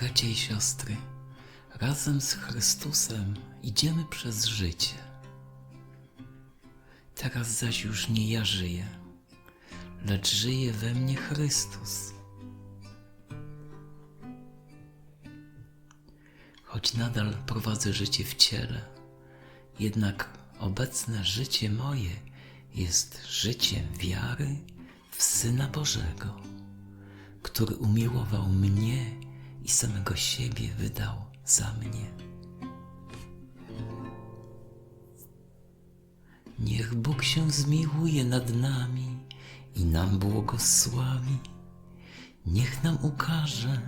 Bracia i siostry, razem z Chrystusem idziemy przez życie. Teraz zaś już nie ja żyję, lecz żyje we mnie Chrystus. Choć nadal prowadzę życie w ciele, jednak obecne życie moje jest życiem wiary w Syna Bożego, który umiłował mnie i samego siebie wydał za mnie. Niech Bóg się zmiłuje nad nami i nam błogosławi. Niech nam ukaże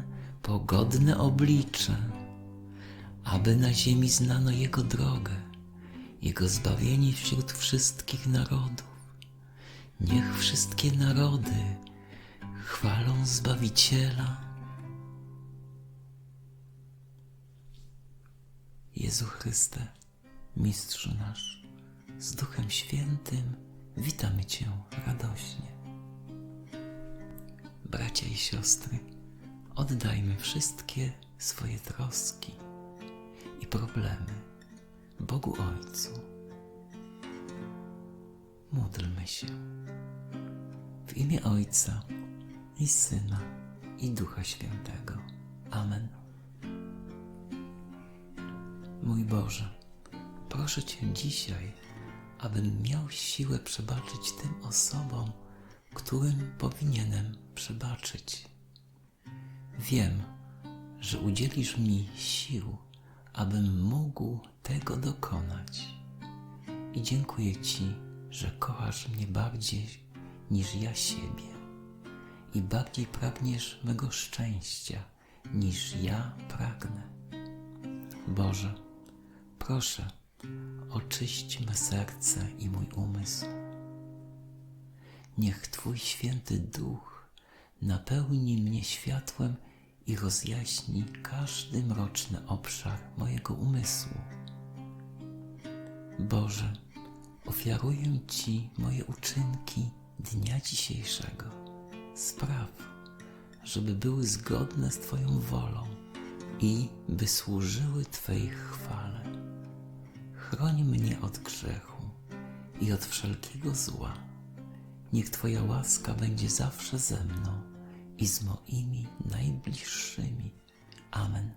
pogodne oblicze, aby na ziemi znano Jego drogę, Jego zbawienie wśród wszystkich narodów. Niech wszystkie narody chwalą Zbawiciela. Jezu Chryste, Mistrzu nasz, z Duchem Świętym witamy Cię radośnie. Bracia i siostry, oddajmy wszystkie swoje troski i problemy Bogu Ojcu. Módlmy się. W imię Ojca i Syna i Ducha Świętego. Amen. Mój Boże, proszę Cię dzisiaj, abym miał siłę przebaczyć tym osobom, którym powinienem przebaczyć. Wiem, że udzielisz mi sił, abym mógł tego dokonać. I dziękuję Ci, że kochasz mnie bardziej niż ja siebie i bardziej pragniesz mego szczęścia niż ja pragnę. Boże, proszę, oczyść me serce i mój umysł. Niech Twój święty duch napełni mnie światłem i rozjaśni każdy mroczny obszar mojego umysłu. Boże, ofiaruję Ci moje uczynki dnia dzisiejszego. Spraw, żeby były zgodne z Twoją wolą i by służyły Twej chwale. Chroń mnie od grzechu i od wszelkiego zła. Niech Twoja łaska będzie zawsze ze mną i z moimi najbliższymi. Amen.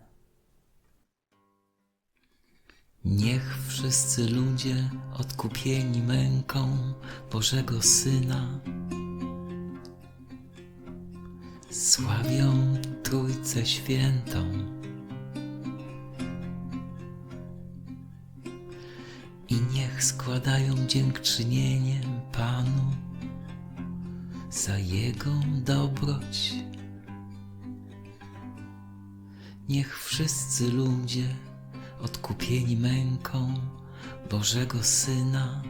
Niech wszyscy ludzie odkupieni męką Bożego Syna sławią Trójcę Świętą. I niech składają dziękczynienie Panu za Jego dobroć. Niech wszyscy ludzie odkupieni męką Bożego Syna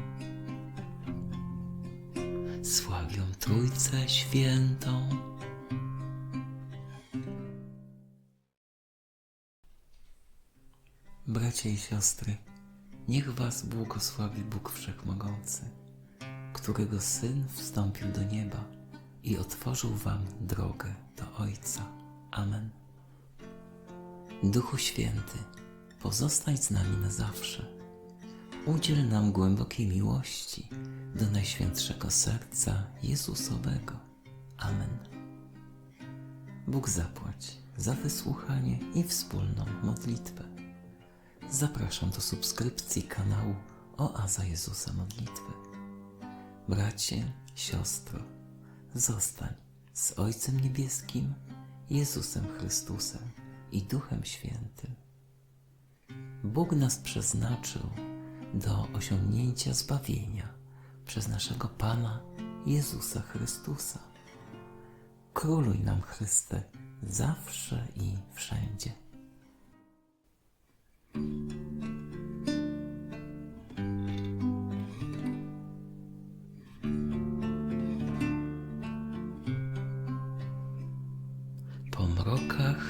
sławią Trójcę Świętą. Bracia i siostry, niech Was błogosławi Bóg Wszechmogący, którego Syn wstąpił do nieba i otworzył Wam drogę do Ojca. Amen. Duchu Święty, pozostań z nami na zawsze. Udziel nam głębokiej miłości do Najświętszego Serca Jezusowego. Amen. Bóg zapłać za wysłuchanie i wspólną modlitwę. Zapraszam do subskrypcji kanału Oaza Jezusa Modlitwy. Bracie, siostro, zostań z Ojcem Niebieskim, Jezusem Chrystusem i Duchem Świętym. Bóg nas przeznaczył do osiągnięcia zbawienia przez naszego Pana Jezusa Chrystusa. Króluj nam Chryste zawsze i wszędzie.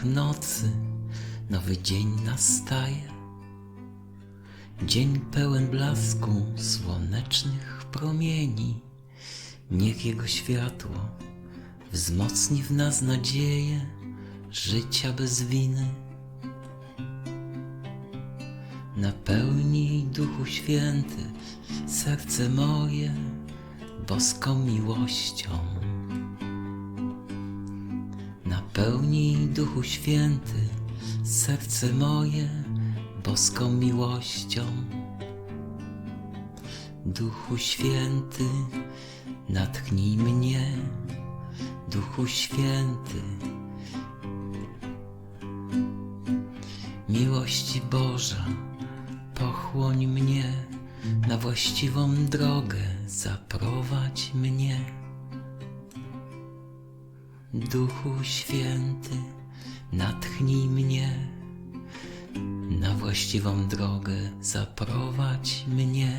Nocy nowy dzień nastaje. Dzień pełen blasku słonecznych promieni. Niech jego światło wzmocni w nas nadzieję, życia bez winy. Napełnij Duchu Święty serce moje boską miłością. Napełnij Duchu Święty serce moje boską miłością. Duchu Święty, natchnij mnie, Duchu Święty. Miłości Boża, pochłoń mnie, na właściwą drogę zaprowadź mnie. Duchu Święty, natchnij mnie, na właściwą drogę zaprowadź mnie.